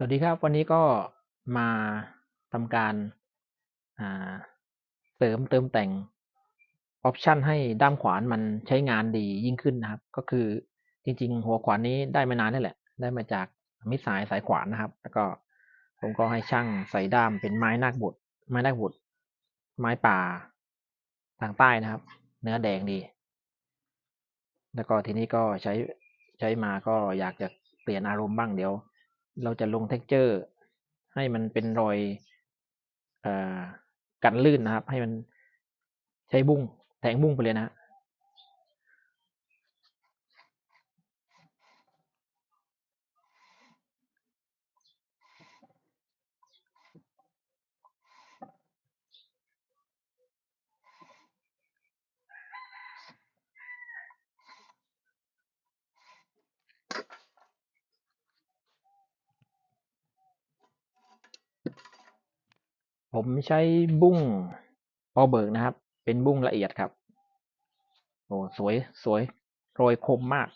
สวัสดีครับ วันนี้ก็มาทำการเสริมเติมแต่งออปชันให้ด้ามขวานมันใช้งานดียิ่งขึ้นนะครับ ก็คือจริง ๆ หัวขวานนี้ได้มานานนี่แหละ ได้มาจากมิตรสายสายขวานนะครับ แล้วก็ผมก็ให้ช่างใส่ด้ามเป็นไม้นาคบุตรไม้นาคบุตรไม้ป่าทางใต้นะครับ เนื้อแดงดี แล้วก็ทีนี้ก็ใช้ใช้มาก็อยากจะเปลี่ยนอารมณ์บ้างเดี๋ยว เราจะลงเท็กเจอร์ ให้มันเป็นรอยอกันลื่นนะครับ ให้มันใช้บุ้งแทงบุ้งไปเลยนะ ผมใช้บุ้งออเบิกนะครับ เป็นบุ้งละเอียดครับโอ้สวยสวยโรยคมมาก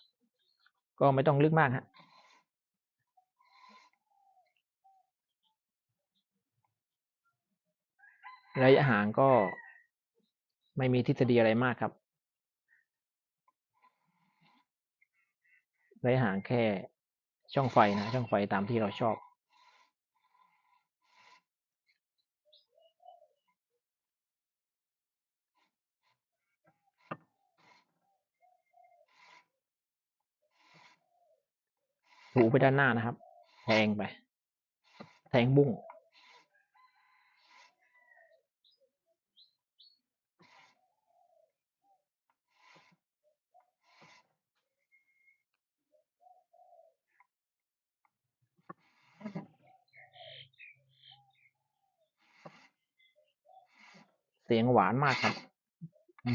ก็ไม่ต้องลึกมากฮะระยะห่างก็ไม่มีทฤษฎีอะไรมากครับระยะห่างแค่ช่องไฟนะ ช่องไฟตามที่เราชอบ ถูไปด้านหน้านะครับ แทงไป แทงบุ้ง เสียงหวานมากครับ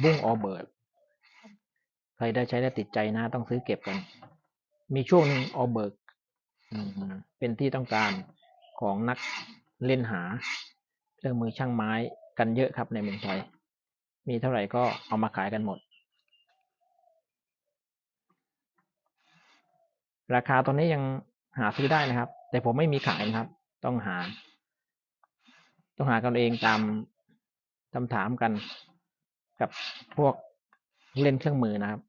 บุ้งออเบิร์ดใครได้ใช้ได้ติดใจนะ ต้องซื้อเก็บกัน มีช่วงหนึ่งออเบิร์กเป็นที่ต้องการของนักเล่นหาเครื่องมือช่างไม้กันเยอะครับในเมืองไทย มีเท่าไหร่ก็เอามาขายกันหมด ราคาตอนนี้ยังหาซื้อได้นะครับ แต่ผมไม่มีขายนะครับ ต้องหา ต้องหากันเองตามคำถามกันกับพวกเล่นเครื่องมือนะครับ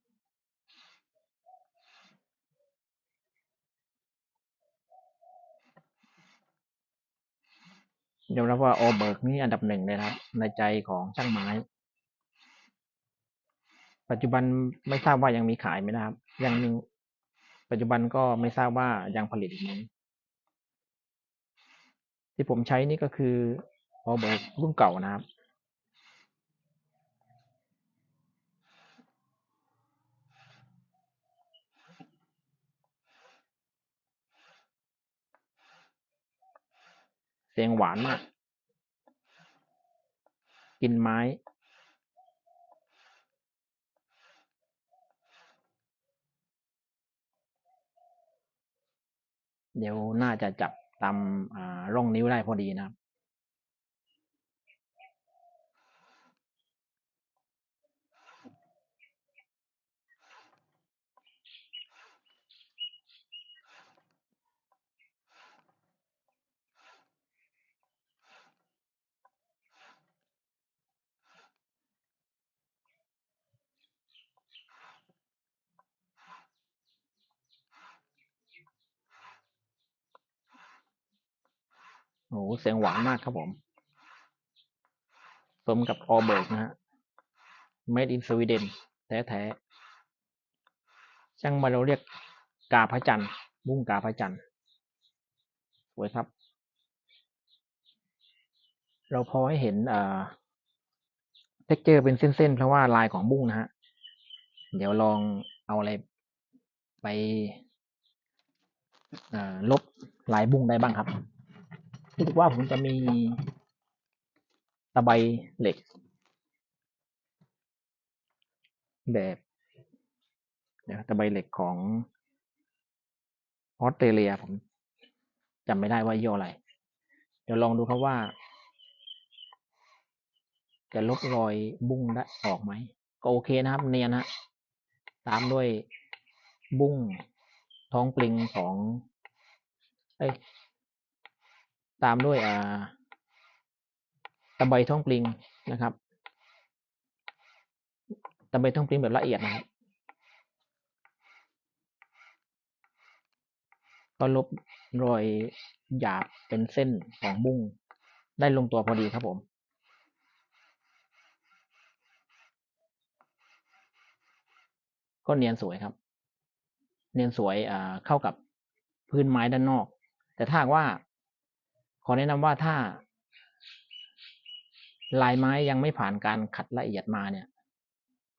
ยอมรับว่าโอเบิร์กนี่อันดับหนึ่งเลยครับ ในใจของช่างไม้ ปัจจุบันไม่ทราบว่ายังมีขายไหมนะครับ ยังมีปัจจุบันก็ไม่ทราบว่ายังผลิตไหมที่ผมใช้นี่ก็คือโอเบิร์กรุ่นเก่านะครับ สียงหวานมาก กินไม้ เดี๋ยวน่าจะจับตามอ่าร่องนิ้วได้พอดีนะครับ โอ้โหเสียงหวานมากครับผม สมกับออเบิร์กนะฮะ made in Sweden แท้ๆช่างมาเราเรียกกาพระจันทร์บุ้งกาพระจันทร์สวยครับ เราพอให้เห็นเอ่อเท็กเจอร์เป็นเส้นๆ เพราะว่าลายของบุ้งนะฮะ เดี๋ยวลองเอาอะไรไปลบลายบุ้งได้บ้างครับ รู้สึกว่าผมจะมีตะไบเหล็ก แบบตะไบเหล็กของออสเตรเลียผมจำไม่ได้ว่ายี่ห้ออะไร เดี๋ยวลองดูครับว่า จะลบรอยบุ้งได้ออกไหม ก็โอเคนะครับ เนียนฮะตามด้วยบุ้งท้องปลิงของ เอ้ย ตามด้วยอ่าตะไบท้องปลิงนะครับตะไบท้องปลิงแบบละเอียดนะครับก็ลบรอยหยาบเป็นเส้นของบุ้งได้ลงตัวพอดีครับผม ก็เนียนสวยครับ เนียนสวยเข้ากับพื้นไม้ด้านนอก แต่ถ้าว่า อแนะนำว่าถ้า ลายไม้ยังไม่ผ่านการขัดละเอียดมาเนี่ย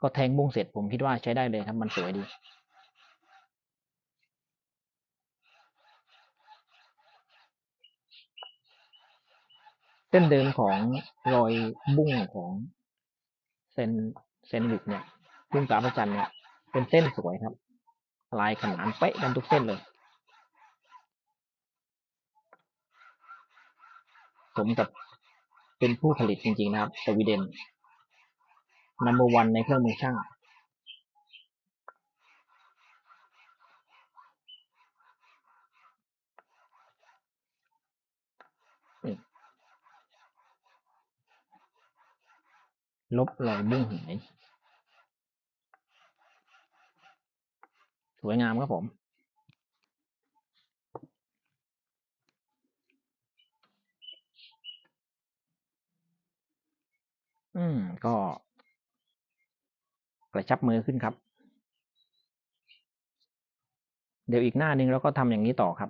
ก็แทงบุ้งเสร็จผมคิดว่าใช้ได้เลยครับ มันสวยดีเส้นเดิมของรอยบุ้งของเซนเซนวิกเนี่ยบุ้งกาประจันเนี่ยเป็นเส้นสวยครับ ลายขนานเป๊ะกันทุกเส้นเลย สมกับเป็นผู้ผลิตจริงๆนะครับสวีเดน number one ในเครื่องมือช่างลบรอยบุ้งหายสวยงามครับผม อืม ก็กระชับมือขึ้นครับ เดี๋ยวอีกหน้านึงเราก็ทำอย่างนี้ต่อครับ